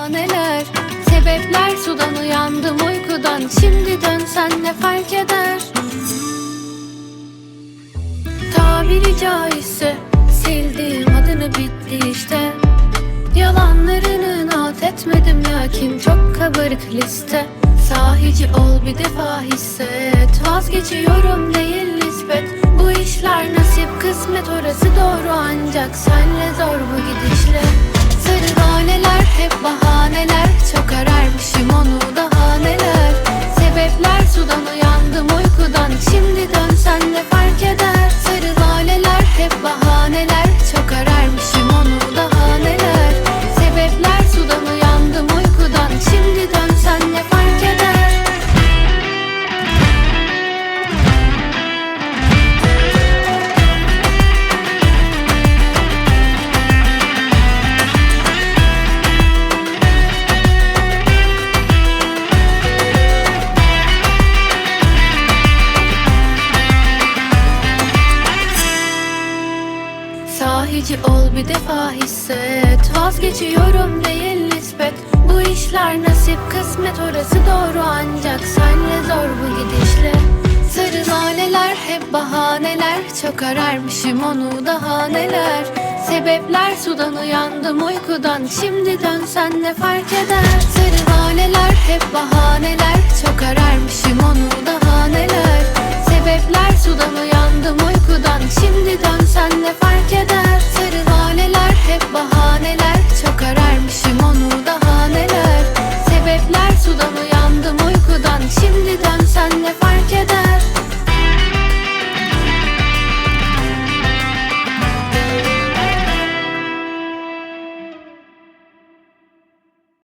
bahaneler. Sebepler sudan uyandım uykudan. Şimdi dönsen ne fark eder? Tabiri caizse Sildiğim adını bitti işte. Yalanlarını not etmedim lakin çok kabarık liste. Sahici ol bir defa hisset. Vazgeçiyorum değil nispet. Bu işler nasip kısmet orası doğru. Ancak senle zor bu gidişle Sahici ol bir defa hisset. Vazgeçiyorum değil nispet. Bu işler nasip kısmet orası doğru. Ancak senle zor bu gidişle. Sarı haneler hep bahaneler. Çok ararmışım onu daha neler. Sebepler sudan uyandım uykudan. Şimdi dönsen ne fark eder? Sarı haneler hep bahaneler. Çok ararmışım dön sen ne fark eder?